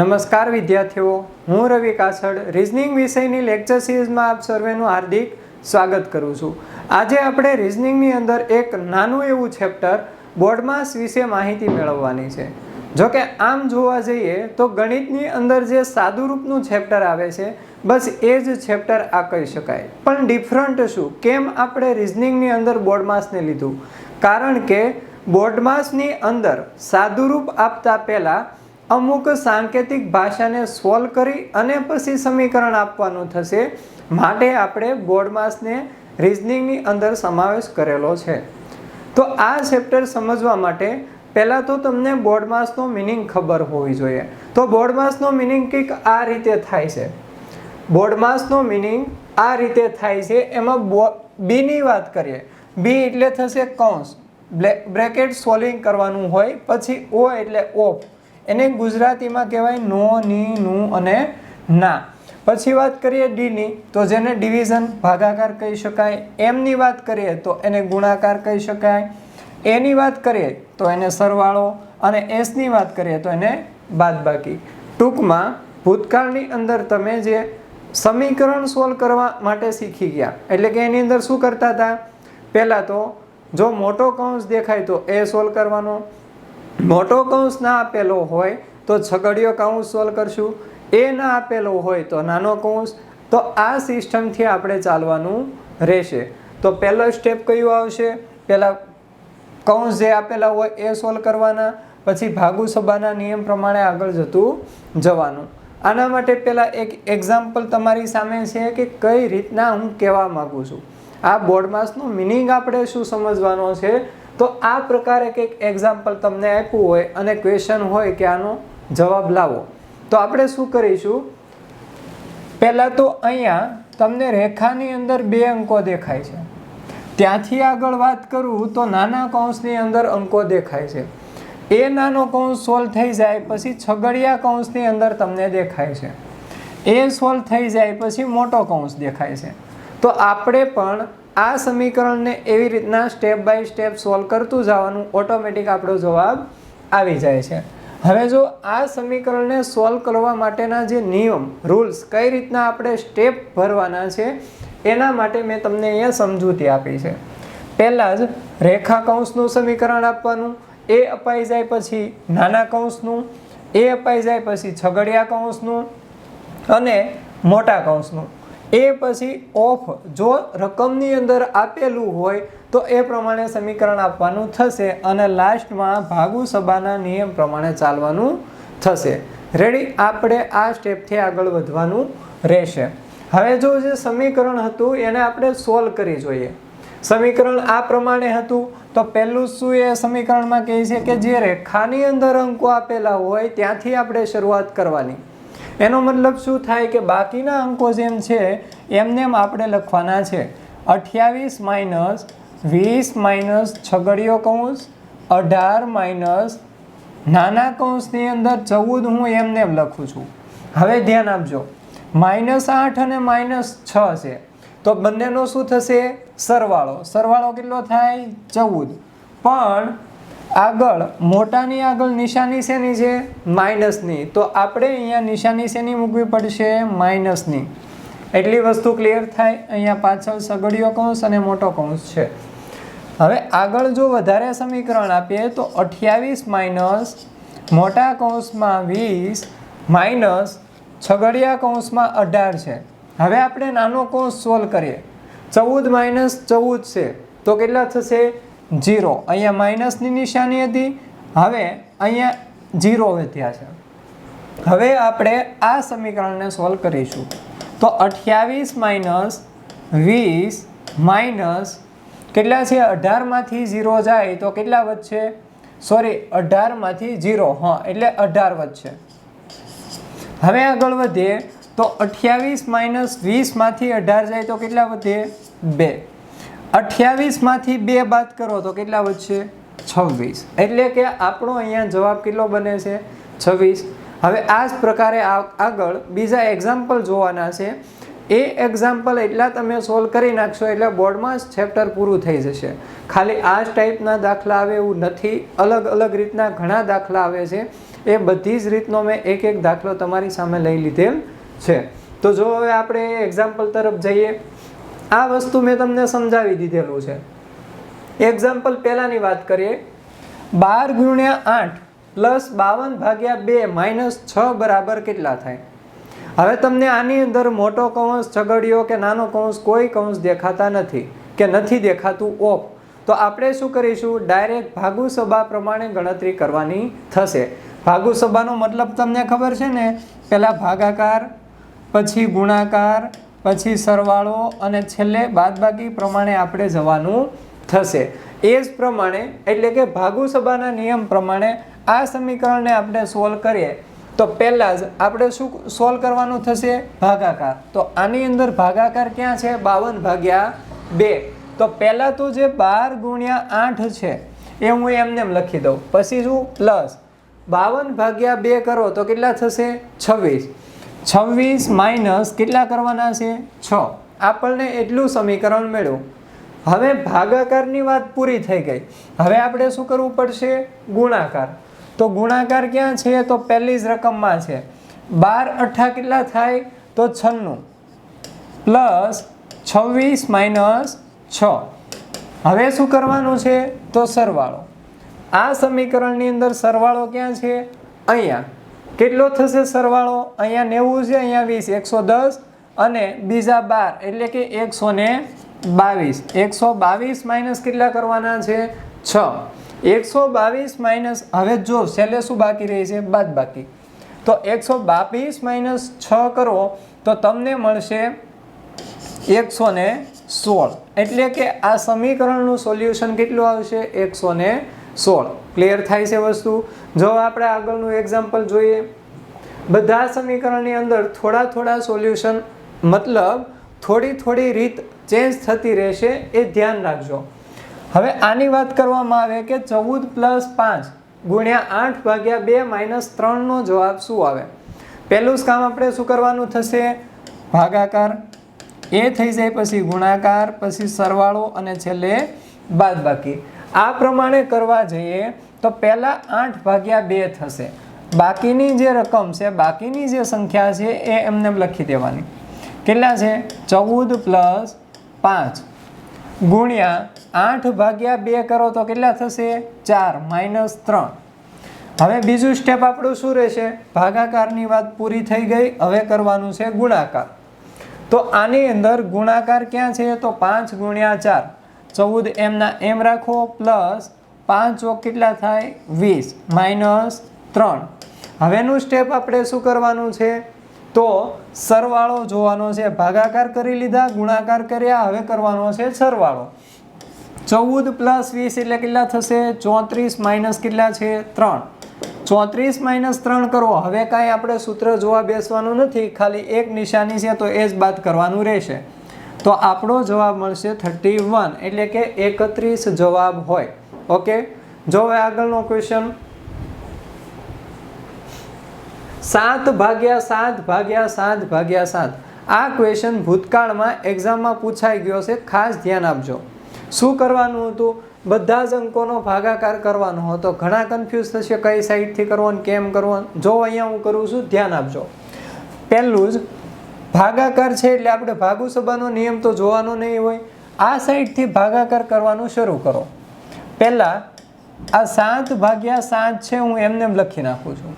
નમસ્કાર વિદ્યાર્થીઓ, હું રવિ કાસડ. રિઝનિંગ વિષયની લેક્ચર સિરીઝમાં આપ સર્વેનું હાર્દિક સ્વાગત કરું છું. આજે આપણે રિઝનિંગની અંદર એક નાનું એવું ચેપ્ટર બોર્ડમાસ વિશે માહિતી મેળવવાની છે. જો કે આમ જોવા જઈએ તો ગણિતની અંદર જે સાદુરૂપનું ચેપ્ટર આવે છે, બસ એ જ ચેપ્ટર આ કહી શકાય. પણ ડિફરન્ટ શું? કેમ આપણે રિઝનિંગની અંદર બોર્ડમાસને લીધું? કારણ કે બોર્ડમાસની અંદર સાદુરૂપ આપતા પહેલાં અમુક સાંકેતિક ભાષાને સોલ્વ કરી અને પછી સમીકરણ આપવાનું થશે. માટે આપણે બોર્ડમાસને રિઝનિંગની અંદર સમાવેશ કરેલો છે. તો આ ચેપ્ટર સમજવા માટે પહેલાં તો તમને બોર્ડમાસનો મિનિંગ ખબર હોવી જોઈએ. તો બોર્ડમાસનો મિનિંગ કંઈક આ રીતે થાય છે. બોર્ડમાસનો મિનિંગ આ રીતે થાય છે. એમાં બો, બીની વાત કરીએ. બી એટલે થશે કૌંસ. બ્રેકેટ સોલ્વિંગ કરવાનું હોય, પછી ઓ એટલે ઓફ એને ગુજરાતીમાં કહેવાય નો, ની, નું અને ના. પછી વાત કરીએ ડીની તો જેને ડિવિઝન ભાગાકાર કહી શકાય, એમની વાત કરીએ તો એને ગુણાકાર કહી શકાય. એની વાત કરીએ તો એને સરવાળો અને એસની વાત કરીએ તો એને બાદબાકી. ટૂંકમાં, ભૂતકાળની અંદર તમે જે સમીકરણ સોલ્વ કરવા માટે શીખી ગયા, એટલે કે એની અંદર શું કરતા હતા? પહેલાં તો જો મોટો કૌંસ દેખાય તો એ સોલ્વ કરવાનો મોટો કૌંસ ના આપેલો હોય તો છગડીયો કૌંસ સોલ્વ કરશું. એ ના આપેલો હોય તો નાનો કૌંસ. તો આ સિસ્ટમથી આપણે ચાલવાનું રહેશે. તો પહેલો સ્ટેપ કયું આવશે? પહેલાં કૌંસ જે આપેલા હોય એ સોલ્વ કરવાના. પછી ભાગુ સભાના નિયમ પ્રમાણે આગળ જતું જવાનું. આના માટે પહેલાં એક એક્ઝામ્પલ તમારી સામે છે કે કઈ રીતના હું કહેવા માગું છું. આ બોર્ડમાસનો મિનિંગ આપણે શું સમજવાનો છે? તો આ પ્રકારે કંઈક એક્ઝામ્પલ તમને આપ્યું હોય અને ક્વેશ્ચન હોય કે આનો જવાબ લાવો. તો આપણે શું કરીશું? પહેલાં તો અહીંયા તમને રેખાની અંદર બે અંકો દેખાય છે. ત્યાંથી આગળ વાત કરું તો નાના કૌંસની અંદર અંકો દેખાય છે. એ નાનો કૌંસ સોલ્વ થઈ જાય પછી છગડિયા કૌંસની અંદર તમને દેખાય છે. એ સોલ્વ થઈ જાય પછી મોટો કૌંસ દેખાય છે. તો આપણે પણ આ સમીકરણને એવી રીતના સ્ટેપ બાય સ્ટેપ સોલ્વ કરતું જવાનું ઓટોમેટિક આપણો જવાબ આવી જાય છે. હવે જો આ સમીકરણને સોલ્વ કરવા માટેના જે નિયમ રૂલ્સ કઈ રીતના આપણે સ્ટેપ ભરવાના છે, એના માટે મેં તમને અહીંયા સમજૂતી આપી છે. પહેલાં જ રેખા કૌંસનું સમીકરણ આપવાનું, એ અપાઈ જાય પછી નાના કૌંસનું, એ અપાઈ જાય પછી છગડિયા કૌંસનું અને મોટા કૌંસનું. એ પછી ઓફ જો રકમની અંદર આપેલું હોય તો એ પ્રમાણે સમીકરણ આપવાનું થશે અને લાસ્ટમાં ભાગુ સભાના નિયમ પ્રમાણે ચાલવાનું થશે. રેડી આપણે આ સ્ટેપથી આગળ વધવાનું રહેશે. હવે જો જે સમીકરણ હતું એને આપણે સોલ્વ કરી જોઈએ. સમીકરણ આ પ્રમાણે હતું, તો પહેલું શું એ સમીકરણમાં કહે છે કે જે રેખાની અંદર અંકો આપેલા હોય ત્યાંથી આપણે શરૂઆત કરવાની. એનો મતલબ શું થાય કે બાકીના અંકો જેમ છે, એમને એમ આપણે લખવાના છે. અઠ્યાવીસ માઇનસ વીસ માઇનસ છગડીયો કૌંસ, અઢાર માઇનસ નાના કૌંસની અંદર ચૌદ હું એમને એમ લખું છું. હવે ધ્યાન આપજો. માઇનસ આઠ અને માઇનસ છ છે. તો બંનેનો શું થશે? સરવાળો. સરવાળો કેટલો થાય? ચૌદ. પણ આગળ, મોટાની આગળ નિશાની શેની છે? માઇનસની. તો આપણે અહીંયા નિશાની શેની મૂકવી પડશે? માઇનસની. એટલી વસ્તુ ક્લિયર થાય? અહીંયા પાછળ સગડીયો કૌંસ અને મોટો કૌંસ છે. હવે આગળ જો વધારે સમીકરણ આપીએ, તો અઠ્યાવીસ માઇનસ મોટા કૌંસમાં વીસ માઇનસ છગડિયા કૌંસમાં અઢાર છે. હવે આપણે નાનો કૌંસ સોલ્વ કરીએ. ચૌદ માઇનસ ચૌદ છે. તો કેટલા થશે? જીરો. અહીંયા માઇનસની નિશાની હતી. હવે અહીંયા જીરો વધ્યા છે. હવે આપણે આ સમીકરણને સોલ્વ કરીશું. તો અઠ્યાવીસ માઇનસ વીસ માઇનસ કેટલા છે? અઢારમાંથી ઝીરો જાય તો કેટલા વધશે? સોરી, અઢારમાંથી ઝીરો હા, એટલે અઢાર વધશે. હવે આગળ વધીએ. તો અઠ્યાવીસ માઇનસ વીસમાંથી અઢાર જાય તો કેટલા વધે? બે. અઠ્યાવીસમાંથી બે બાદ કરો તો કેટલા વધશે? છવ્વીસ. એટલે કે આપણો અહીંયા જવાબ કેટલો બને છે? છવ્વીસ. હવે આ જ પ્રકારે આગળ બીજા એક્ઝામ્પલ જોવાના છે. એ એક્ઝામ્પલ એટલા તમે સોલ્વ કરી નાખશો એટલે બોર્ડમાં જ ચેપ્ટર પૂરું થઈ જશે. ખાલી આ જ ટાઈપના દાખલા આવે એવું નથી. અલગ અલગ રીતના ઘણા દાખલા આવે છે. એ બધી જ રીતનો મેં એક એક દાખલો તમારી સામે લઈ લીધેલ છે. તો જો હવે આપણે એક્ઝામ્પલ તરફ જઈએ. આ વસ્તુ મેં તમને સમજાવી દીધેલું છે. એક્ઝામ્પલ પહેલાંની વાત કરીએ. બાર ગુણ્યા આઠ પ્લસ બાવન ભાગ્યા બે માઇનસ છ બરાબર કેટલા થાય? હવે તમને આની અંદર મોટો કૌંસ, છગડીયો કે નાનો કૌંસ કોઈ કૌંસ દેખાતા નથી કે નથી દેખાતું ઓફ. તો આપણે શું કરીશું? ડાયરેક્ટ ભાગુ સભા પ્રમાણે ગણતરી કરવાની થશે. ભાગુ સભાનો મતલબ તમને ખબર છે ને? પહેલાં ભાગાકાર, પછી ગુણાકાર પછી સરવાળો અને છેલ્લે બાદબાકી પ્રમાણે આપણે જવાનું થશે. એ જ પ્રમાણે, એટલે કે ભાગુ સભાના નિયમ પ્રમાણે આ સમીકરણને આપણે સોલ્વ કરીએ, તો પહેલાં જ આપણે શું સોલ્વ કરવાનું થશે? ભાગાકાર. તો આની અંદર ભાગાકાર ક્યાં છે? બાવન ભાગ્યા બે. તો પહેલાં તો જે બાર ગુણ્યા આઠ છે, એ હું એમને એમ લખી દઉં. પછી શું? પ્લસ બાવન ભાગ્યા બે કરો તો કેટલા થશે? છવ્વીસ. છવ્વીસ માઇનસ કેટલા કરવાના છે? છ. આપણને એટલું સમીકરણ મેળવ્યું હવે ભાગાકારની વાત પૂરી થઈ ગઈ. હવે આપણે શું કરવું પડશે? ગુણાકાર. તો ગુણાકાર ક્યાં છે? તો પહેલી જ રકમમાં છે. બાર અઠ્ઠા કેટલા થાય? તો છન્નું. પ્લસ છવ્વીસ માઇનસ છ. હવે શું કરવાનું છે? તો સરવાળો. આ સમીકરણની અંદર સરવાળો ક્યાં છે? અહીંયા. કેટલો થશે સરવાળો? અહીંયા નેવું છે, અહીંયા વીસ. એકસો દસ અને બીજા બાર. એટલે કે એકસો ને બાવીસ. એકસો બાવીસ માઇનસ કેટલા કરવાના છે? છ. એકસો બાવીસ માઇનસ, હવે જો છેલ્લે શું બાકી રહી છે? બાદ બાકી તો એકસો બાવીસ માઇનસ છ કરો, તો તમને મળશે એકસો ને સોળ. એટલે કે આ સમીકરણનું સોલ્યુશન કેટલું આવશે? એકસો ને સોળ. ક્લિયર થાય છે વસ્તુ? જો આપણે આગળનું એક્ઝામ્પલ જોઈએ, બધા સમીકરણની અંદર થોડા થોડા સોલ્યુશન મતલબ થોડી થોડી રીત ચેન્જ થતી રહેશે એ ધ્યાન રાખજો. હવે આની વાત કરવામાં આવે કે ચૌદ પ્લસ પાંચ ગુણ્યા આઠ ભાગ્યા બે માઇનસ ત્રણનો જવાબ શું આવે? પહેલું જ કામ આપણે શું કરવાનું થશે? ભાગાકાર. એ થઈ જાય પછી ગુણાકાર, પછી સરવાળો અને છેલ્લે બાદબાકી. આ પ્રમાણે કરવા જઈએ તો પહેલાં આઠ ભાગ્યા બે થશે. બાકીની જે રકમ છે, બાકીની જે સંખ્યા છે એ એમને લખી દેવાની. કેટલા છે? ચૌદ પ્લસ પાંચ. ગુણ્યા આઠ ભાગ્યા બે કરો તો કેટલા થશે? ચાર, માઇનસ ત્રણ. હવે બીજું સ્ટેપ આપણું શું રહેશે? ભાગાકારની વાત પૂરી થઈ ગઈ, હવે કરવાનું છે ગુણાકાર. તો આની અંદર ગુણાકાર ક્યાં છે? તો પાંચ ગુણ્યા ચાર. ચૌદ એમના, એમ રાખો, પ્લસ પાંચ ચોક કેટલા થાય? વીસ, માઇનસ ત્રણ. હવેનું સ્ટેપ આપણે શું કરવાનું છે? તો સરવાળો જોવાનો છે. ભાગાકાર કરી લીધા, ગુણાકાર કર્યા, હવે કરવાનો છે સરવાળો. ચૌદ પ્લસ વીસ એટલે કેટલા થશે? ચોત્રીસ માઇનસ કેટલા છે? ત્રણ. ચોત્રીસ માઇનસ ત્રણ કરો. હવે કાંઈ આપણે સૂત્ર જોવા બેસવાનું નથી. ખાલી એક નિશાની છે, તો એ જ બાદ કરવાનું રહેશે. તો આપણો જવાબ મળશે થર્ટી વન એટલે કે એકત્રીસ જવાબ હોય. ઓકે જો હવે આગળનો ક્વેશ્ચન સાત ભાગ્યા સાત ભાગ્યા સાત ભાગ્યા સાત. આ ક્વેશ્ચન ભૂતકાળમાં એક્ઝામમાં પૂછાઈ ગયો છે. ખાસ ધ્યાન આપજો. શું કરવાનું હતું? બધા જ અંકોનો ભાગાકાર કરવાનો હતો. ઘણા કન્ફ્યુઝ થશે કઈ સાઈડથી કરવો કેમ કરવો જો અહીંયા હું કરું છું. ધ્યાન આપજો. પહેલું જ ભાગાકાર છે એટલે આપણે ભાગુ સભાનો નિયમ તો જોવાનો નહીં હોય. આ સાઈડથી ભાગાકાર કરવાનું શરૂ કરો. પહેલાં આ સાત ભાગ્યા સાત છે, હું એમને એમ લખી નાખું છું.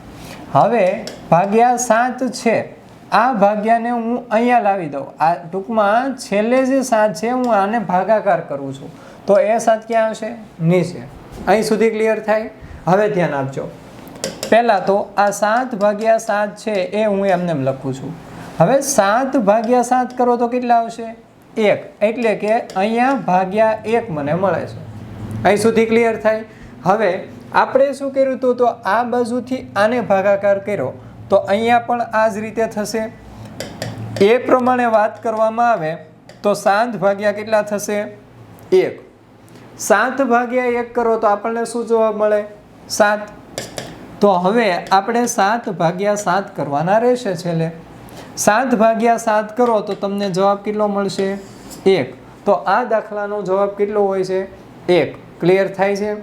હવે ભાગ્યા સાત છે, આ ભાગ્યાને હું અહીંયા લાવી દઉં. આ ટૂંકમાં છેલ્લે જે સાત છે, હું આને ભાગાકાર કરું છું. તો એ સાત ક્યાં આવશે? નીચે. અહીં સુધી ક્લિયર થાય? હવે ધ્યાન આપજો. પહેલાં તો આ સાત ભાગ્યા સાત છે, એ હું એમને એમ લખું છું. હવે સાત ભાગ્યા સાત કરો તો કેટલા આવશે? એક. એટલે કે અહીંયા ભાગ્યા એક મને મળે છે. અહીં સુધી ક્લિયર થાય. હવે આપણે શું કર્યું હતું? તો આ બાજુથી આને ભાગાકાર કર્યો. તો અહીંયા પણ આ જ રીતે થશે. એ પ્રમાણે વાત કરવામાં આવે તો સાત ભાગ્યા કેટલા થશે? એક. સાત ભાગ્યા એક કરો તો આપણને શું જવાબ મળે? સાત. તો હવે આપણે સાત ભાગ્યા સાત કરવાના રહેશે છેલ્લે. સાત ભાગ્યા સાત કરો તો તમને જવાબ કેટલો મળશે? એક. તો આ દાખલાનો જવાબ કેટલો હોય છે? એક. ક્લિયર થાય છે?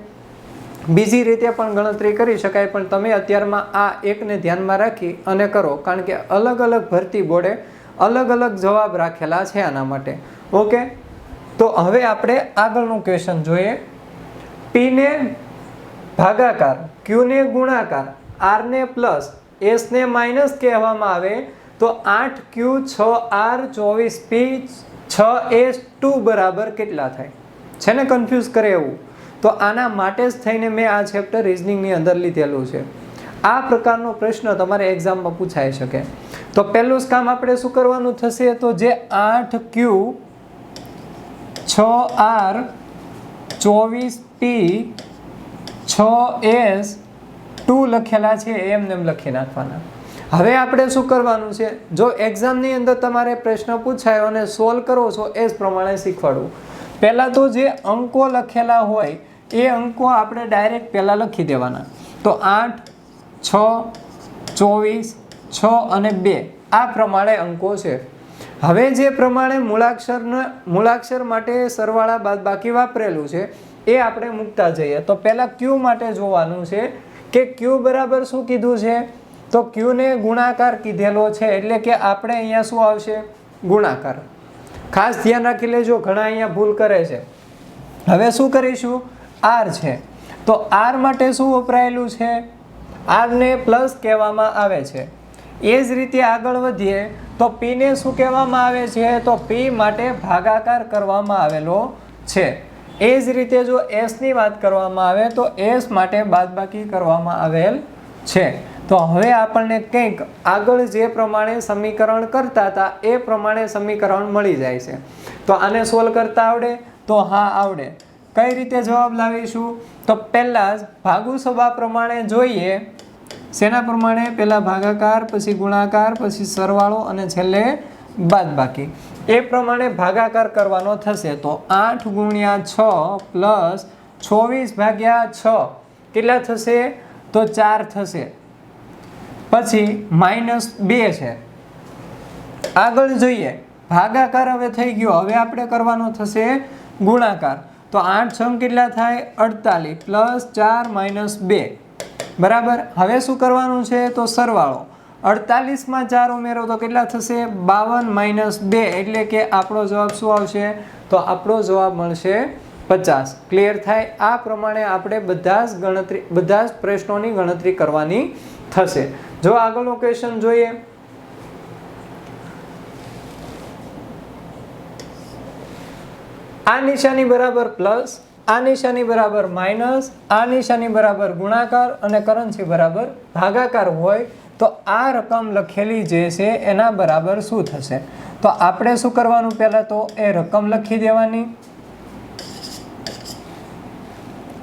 બીજી રીતે પણ ગણતરી કરી શકાય, પણ તમે અત્યારમાં આ એકને ધ્યાનમાં રાખી અને કરો, કારણ કે અલગ અલગ ભરતી બોર્ડે અલગ અલગ જવાબ રાખેલા છે આના માટે. ઓકે તો હવે આપણે આગળનું ક્વેશ્ચન જોઈએ. પીને ભાગાકાર ક્યુને ગુણાકાર આરને પ્લસ એસને માઇનસ કહેવામાં આવે તો આઠ ક્યુ છ આર ચોવીસ પી છ એસ ટુ બરાબર કેટલા થાય? છે ને કન્ફ્યુઝ કરે એવું? તો આના માટે જ થઈને મેં આ ચેપ્ટર રિઝનિંગની અંદર લીધેલું છે. આ પ્રકારનો પ્રશ્ન તમારે એક્ઝામમાં પૂછાઈ શકે. તો પહેલું જ કામ આપણે શું કરવાનું થશે? તો જે આઠ ક્યુ છ આર ચોવીસ પી છ એસ ટુ લખેલા છે, એમને એમ લખી નાખવાના. હવે આપણે શું કરવાનું છે? જો એક્ઝામની અંદર તમારે પ્રશ્ન પૂછાયો અને સોલ્વ કરો છો, એ જ પ્રમાણે શીખવાડવું. પહેલાં તો જે અંકો લખેલા હોય, એ અંકો આપણે ડાયરેક્ટ પહેલાં લખી દેવાના. તો આઠ, છ, ચોવીસ, છ અને બે, આ પ્રમાણે અંકો છે. હવે જે પ્રમાણે મૂળાક્ષરને, મૂળાક્ષર માટે સરવાળા બાદ બાકી વાપરેલું છે, એ આપણે મૂકતા જઈએ. તો પહેલાં ક્યુ માટે જોવાનું છે કે ક્યુ બરાબર શું કીધું છે? તો ક્યુને ગુણાકાર કીધેલો છે? એટલે કે આપણે અહીંયા શું આવશે? ગુણાકાર. ખાસ ધ્યાન રાખી લેજો, ઘણા અહીંયા ભૂલ કરે છે. હવે શું કરીશું? આર છે. તો આર માટે શું વપરાયેલું છે? આરને પ્લસ કહેવામાં આવે છે. એ જ રીતે આગળ વધીએ, તો પીને શું કહેવામાં આવે છે? તો પી માટે ભાગાકાર કરવામાં આવેલો છે. એ જ રીતે જો એસની વાત કરવામાં આવે, તો એસ માટે બાદબાકી કરવામાં આવેલ છે. તો હવે આપણને કંઈક આગળ જે પ્રમાણે સમીકરણ કરતા હતા, એ પ્રમાણે સમીકરણ મળી જાય છે. તો આને સોલ્વ કરતા આવડે? તો હા, આવડે. કઈ રીતે જવાબ લાવીશું? તો પહેલાં જ ભાગુ સભા પ્રમાણે જોઈએ. શેના પ્રમાણે? પહેલાં ભાગાકાર, પછી ગુણાકાર, પછી સરવાળો અને છેલ્લે બાદબાકી. એ પ્રમાણે ભાગાકાર કરવાનો થશે. તો આઠ ગુણ્યા છ પ્લસ છવ્વીસ ભાગ્યા છ. કેટલા થશે? તો ચાર થશે. પછી માઇનસ બે છે. આગળ જોઈએ. ભાગાકાર હવે થઈ ગયો. હવે આપણે કરવાનો થશે ગુણાકાર. તો આઠ છમ કેટલા થાય? અડતાલીસ પ્લસ ચાર માઇનસ બે. બરાબર? હવે શું કરવાનું છે? તો સરવાળો. અડતાલીસમાં ચાર ઉમેરો તો કેટલા થશે? બાવન માઇનસ બે. એટલે કે આપણો જવાબ શું આવશે? તો આપણો જવાબ મળશે પચાસ. ક્લિયર થાય? આ પ્રમાણે આપણે બધા જ ગણતરી, બધા જ પ્રશ્નોની ગણતરી કરવાની થશે. જો આગળનો ક્વેશ્ચન જોઈએ. આ નિશાની બરાબર પ્લસ આ નિશાની બરાબર માઇનસ આ નિશાની બરાબર ગુણાકાર અને કરન્સી બરાબર ભાગાકાર હોય, તો આ રકમ લખેલી જે છે એના બરાબર શું થશે? તો આપણે શું કરવાનું પહેલાં તો એ રકમ લખી દેવાની.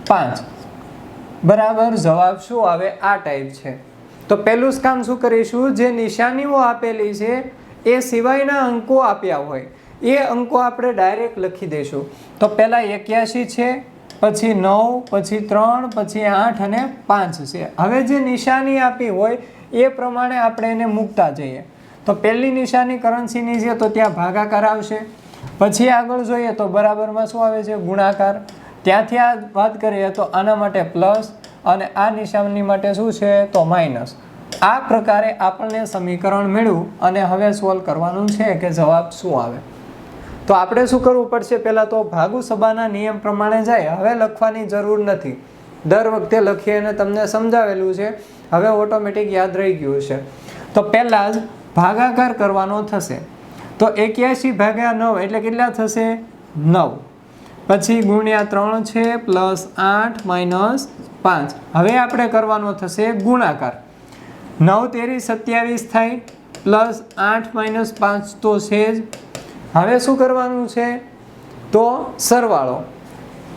પાંચ. બરાબર જવાબ શું આવે? આ ટાઈપ છે. તો પહેલું જ કામ શું કરીશું? જે નિશાનીઓ આપેલી છે, એ સિવાયના અંકો આપ્યા હોય, એ અંકો આપણે ડાયરેક્ટ લખી દઈશું. તો પહેલાં એક્યાસી છે, પછી નવ, પછી ત્રણ, પછી આઠ અને પાંચ છે. હવે જે નિશાની આપી હોય, એ પ્રમાણે આપણે એને મૂકતા જઈએ. તો પહેલી નિશાની કરન્સીની છે, તો ત્યાં ભાગાકાર આવશે. પછી આગળ જોઈએ તો બરાબરમાં શું આવે છે? ગુણાકાર. ત્યાંથી આ વાત કરીએ તો આના માટે પ્લસ અને આ નિશાની માટે શું છે? તો માઇનસ આ પ્રકારે આપણને સમીકરણ મેળવ્યું અને હવે સોલ્વ કરવાનું છે કે જવાબ શું આવે. તો આપણે શું કરવું પડશે? પહેલાં તો ભાગુ સભાના નિયમ પ્રમાણે જાય. હવે લખવાની જરૂર નથી. દર વખતે લખીએ અને તમને સમજાવેલું છે. હવે ઓટોમેટિક યાદ રહી ગયું છે. તો પહેલાં જ ભાગાકાર કરવાનો થશે. તો એક્યાસી ભાગ્યા નવ એટલે કેટલા થશે? નવ. પછી ગુણ્યા ત્રણ છે, પ્લસ આઠ માઇનસ પાંચ. હવે આપણે કરવાનો થશે ગુણાકાર. નવ તેરી સત્યાવીસ થાય, પ્લસ આઠ માઇનસ પાંચ તો છે જ હવે શું કરવાનું છે? તો સરવાળો.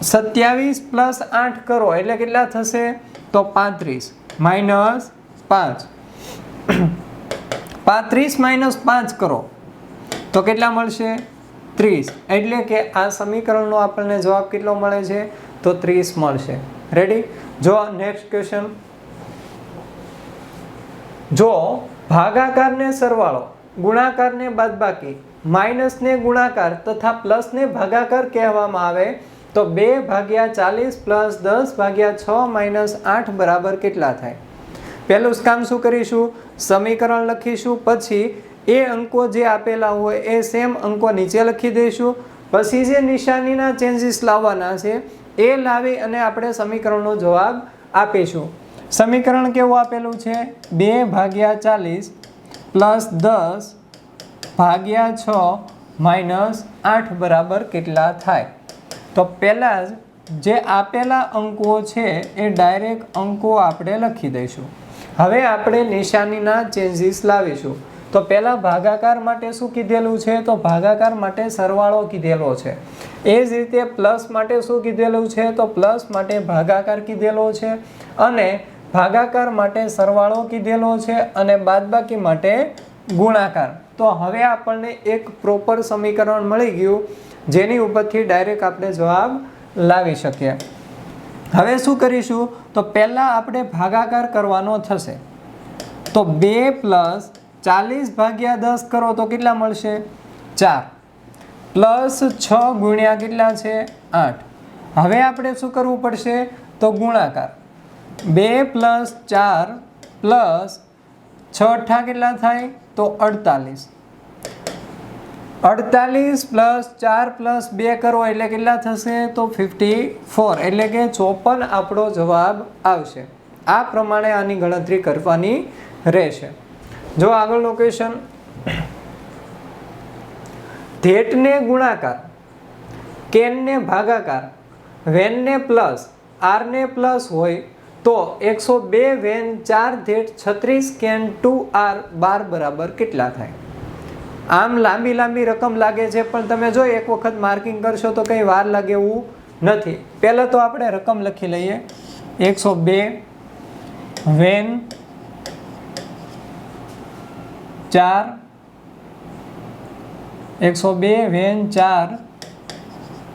સત્યાવીસ પ્લસ આઠ કરો, એટલે કેટલા થશે? તો પાંત્રીસ. માઇનસ પાંચ. પાંત્રીસ માઇનસ પાંચ કરો. તો કેટલા મળશે? ત્રીસ. એટલે કે આ સમીકરણનો આપણને જવાબ કેટલો મળે છે? તો ત્રીસ મળશે. રેડી જો નેક્સ્ટ ક્વેશ્ચન જો ભાગાકારને સરવાળો, ગુણાકારને બાદબાકી, માઇનસને ગુણાકાર તથા પ્લસને ભાગાકાર કહેવામાં આવે, તો બે ભાગ્યા ચાલીસ પ્લસ દસ ભાગ્યા છ માઇનસ આઠ બરાબર કેટલા થાય? પહેલું કામ શું કરીશું? સમીકરણ લખીશું, પછી એ અંકો જે આપેલા હોય એ સેમ અંકો નીચે લખી દઈશું, પછી જે નિશાનીના ચેન્જીસ લાવવાના છે એ લાવી અને આપણે સમીકરણનો જવાબ આપીશું. સમીકરણ કેવું આપેલું છે? બે ભાગ્યા ચાલીસ પ્લસ દસ ભાગ્યા છ માઇનસ આઠ બરાબર કેટલા થાય? તો પહેલાં જ જે આપેલા અંકો છે એ ડાયરેક્ટ અંકો આપણે લખી દઈશું. હવે આપણે નિશાનીના ચેન્જીસ લાવીશું. તો પહેલાં ભાગાકાર માટે શું કીધેલું છે? તો ભાગાકાર માટે સરવાળો કીધેલો છે. એ જ રીતે પ્લસ માટે શું કીધેલું છે? તો પ્લસ માટે ભાગાકાર કીધેલો છે અને ભાગાકાર માટે સરવાળો કીધેલો છે અને બાદબાકી માટે ગુણાકાર. તો હવે આપણને એક પ્રોપર સમીકરણ મળી ગયું, જેની ઉપરથી ડાયરેક્ટ આપણે જવાબ લાવી શકીએ. હવે શું કરીશું? તો પહેલાં આપણે ભાગાકાર કરવાનો થશે. તો બે પ્લસ ચાલીસ ભાગ્યા દસ કરો તો કેટલા મળશે? ચાર. પ્લસ છ ગુણ્યા કેટલા છે? આઠ. હવે આપણે શું કરવું પડશે? તો ગુણાકાર. બે પ્લસ ચાર પ્લસ છ અઠ્ઠા કેટલા થાય? તો અડતાલીસ. અડતાલીસ પ્લસ ચાર પ્લસ બે કરો એટલે કેટલા થશે? તો ફિફ્ટી ફોર. એટલે કે ચોપન આપણો જવાબ આવશે. આ પ્રમાણે આની ગણતરી કરવાની રહેશે. જો આગળનું ક્વેશ્ચન ધેટને ગુણાકાર, કેનને ભાગાકાર, વેનને પ્લસ આરને પ્લસ હોય તો એકસો બે વેન ચાર ધેટ છત્રીસ કેન ટુ આર બાર બરાબર કેટલા થાય? આમ લાંબી લાંબી રકમ લાગે છે, પણ તમે જો એક વખત માર્કિંગ કરશો તો કંઈ વાર લાગે એવું નથી. પહેલાં તો આપણે રકમ લખી લઈએ. એકસો બે વેન ચાર. એકસો બે વેન ચાર.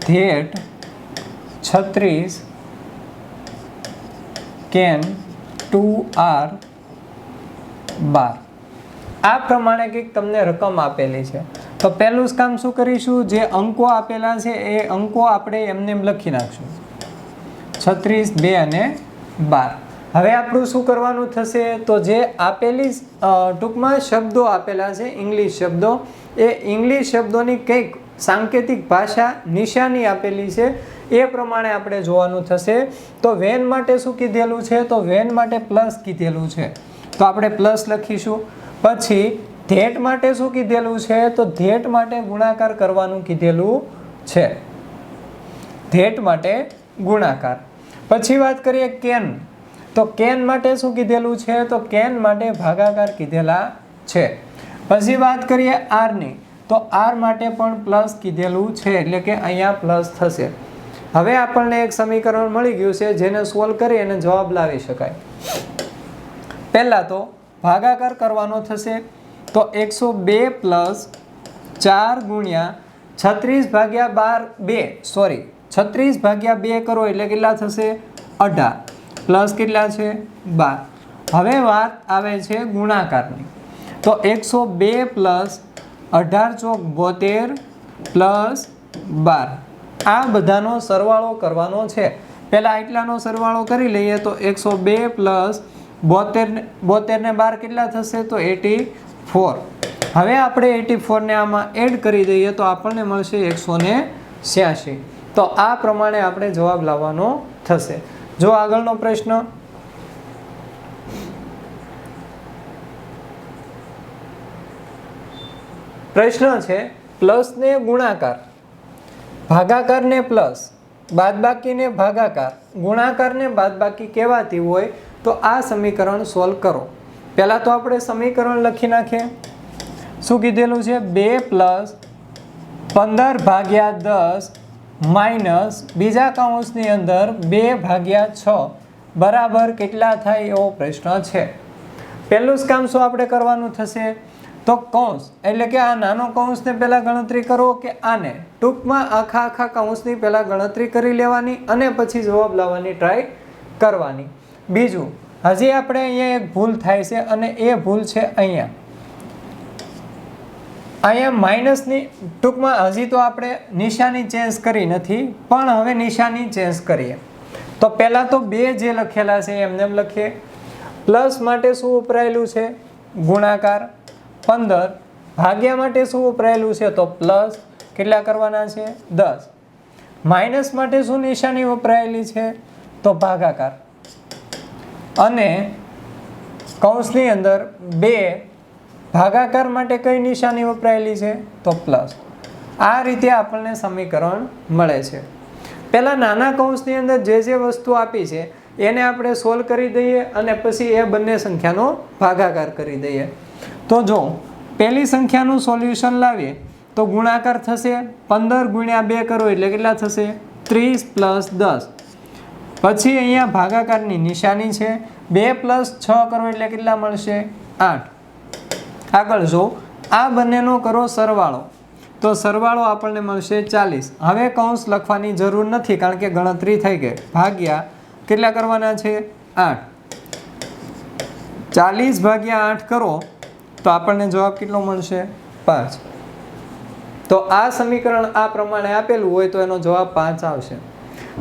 ધેટ. છત્રીસ. કેન. ટુ આર. બાર. આ પ્રમાણે કંઈક તમને રકમ આપેલી છે. તો પહેલું જ કામ શું કરીશું? જે અંકો આપેલા છે, એ અંકો આપણે એમને એમ લખી નાખશું. છત્રીસ, બે અને બાર. હવે આપણું શું કરવાનું થશે? તો જે આપેલી ટૂંકમાં શબ્દો આપેલા છે, ઇંગ્લિશ શબ્દો, એ ઇંગ્લિશ શબ્દોની કંઈક સાંકેતિક ભાષા નિશાની આપેલી છે, એ પ્રમાણે આપણે જોવાનું થશે. તો વેન માટે શું કીધેલું છે? તો વેન માટે પ્લસ કીધેલું છે. તો આપણે પ્લસ લખીશું. પછી ધેટ માટે શું કીધેલું છે? તો ધેટ માટે ગુણાકાર કરવાનું કીધેલું છે. ધેટ માટે ગુણાકાર. પછી વાત કરીએ કેન. તો કેન માટે શું કીધેલું છે? તો કેન માટે ભાગાકાર કીધેલા છે. પછી વાત કરીએ આરની. તો આર માટે પણ પ્લસ કીધેલું છે, એટલે કે અહીંયા પ્લસ થશે. હવે આપણને એક સમીકરણ મળી ગયું છે, જેને સોલ્વ કરી અને જવાબ લાવી શકાય. પહેલાં તો ભાગાકાર કરવાનો થશે, તો એકસો બે પ્લસ ચાર ગુણ્યા છત્રીસ ભાગ્યા બાર બે, સોરી, છત્રીસ ભાગ્યા બે કરો એટલે કેટલા થશે? અઢાર. પ્લસ કેટલા છે? બાર. હવે વાત આવે છે ગુણાકારની. તો એકસો બે પ્લસ અઢાર ચોક બોતેર પ્લસ બાર. આ બધાનો સરવાળો કરવાનો છે. પહેલાં એટલાનો સરવાળો કરી લઈએ તો એકસો બે પ્લસ બોતેર બોતેરને બાર કેટલા થશે? તો એટી ફોર. હવે આપણે એટી ફોરને આમાં એડ કરી દઈએ તો આપણને મળશે એકસો ને તો આ પ્રમાણે આપણે જવાબ લાવવાનો થશે. જો આગળનો પ્રશ્ન. પ્રશ્ન છે પ્લસને ગુણાકાર. ભાગાકારને પ્લસ બાદબાકીને ભાગાકાર. ગુણાકારને બાદબાકી કહેવાતી હોય તો આ સમીકરણ સોલ્વ કરો. પહેલાં તો આપણે સમીકરણ લખી નાખીએ. શું કીધેલું છે? બે પ્લસ પંદર ભાગ્યા દસ માઇનસ બીજા કૌંસની અંદર બે ભાગ્યા છ બરાબર કેટલા થાય એવો પ્રશ્ન છે. પહેલું જ કામ શું આપણે કરવાનું થશે? તો કૌંસ, એટલે કે આ નાનો કૌંસને પહેલાં ગણતરી કરો કે આને ટૂંકમાં આખા આખા કૌંસની પહેલાં ગણતરી કરી લેવાની અને પછી જવાબ લાવવાની ટ્રાય કરવાની. બીજું, હજી આપણે અહીંયા એક ભૂલ થાય છે અને એ ભૂલ છે અહીંયા. અહીંયા માઇનસની ટૂંકમાં હજી તો આપણે નિશાની ચેન્જ કરી નથી, પણ હવે નિશાની ચેન્જ કરીએ. તો પહેલાં તો બે જે લખેલા છે એમને એમ લખીએ. પ્લસ માટે શું વપરાયેલું છે? ગુણાકાર. પંદર. ભાગ્યા માટે શું વપરાયેલું છે? તો પ્લસ. કેટલા કરવાના છે? દસ. માઇનસ માટે શું નિશાની વપરાયેલી છે? તો ભાગાકાર. અને કૌંસની અંદર બે ભાગાકાર માટે કઈ નિશાની વપરાયેલી છે? તો પ્લસ. આ રીતે આપણને સમીકરણ મળે છે. પહેલાં નાના કૌંસની અંદર જે જે વસ્તુ આપી છે, એને આપણે સોલ્વ કરી દઈએ અને પછી એ બંને સંખ્યાનો ભાગાકાર કરી દઈએ. તો જો, પહેલી સંખ્યાનું સોલ્યુશન લાવીએ, તો ગુણાકાર થશે પંદર ગુણ્યા બે કરો એટલે કેટલા થશે? ત્રીસ પ્લસ દસ. પછી અહીંયા ભાગાકારની નિશાની છે. બે પ્લસ છ કરો એટલે કેટલા મળશે? આઠ. આગળ જો, આ બંનેનો કરો સરવાળો. તો સરવાળો આપણને મળશે ચાલીસ. હવે કૌંસ લખવાની જરૂર નથી કારણ કે ગણતરી થઈ ગઈ. ભાગ્યા કેટલા કરવાના છે? આઠ. ચાલીસ ભાગ્યા આઠ કરો, તો આપણને જવાબ કેટલો મળશે? પાંચ. તો આ સમીકરણ આ પ્રમાણે આપેલું હોય તો એનો જવાબ પાંચ આવશે.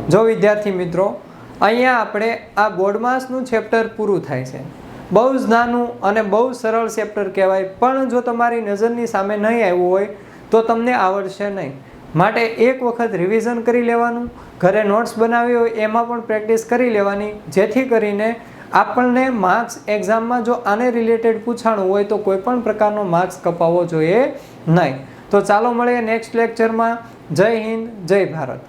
જો વિદ્યાર્થી મિત્રો, અહીંયા આપણે આ બોર્ડમાસનું ચેપ્ટર પૂરું થાય છે. બહુ જ નાનું અને બહુ સરળ ચેપ્ટર કહેવાય. પણ જો તમારી નજરની સામે નહીં આવ્યું હોય, તો તમને આવડશે નહીં. માટે એક વખત રિવિઝન કરી લેવાનું. ઘરે નોટ્સ બનાવી હોય, એમાં પણ પ્રેક્ટિસ કરી લેવાની. જેથી કરીને આપણને માર્ક્સ એક્ઝામમાં જો આને રિલેટેડ પૂછાણું હોય, તો કોઈ પણ પ્રકારનો માર્ક્સ કપાવવો જોઈએ નહીં. તો ચાલો મળીએ નેક્સ્ટ લેક્ચરમાં જય હિન્દ, જય ભારત.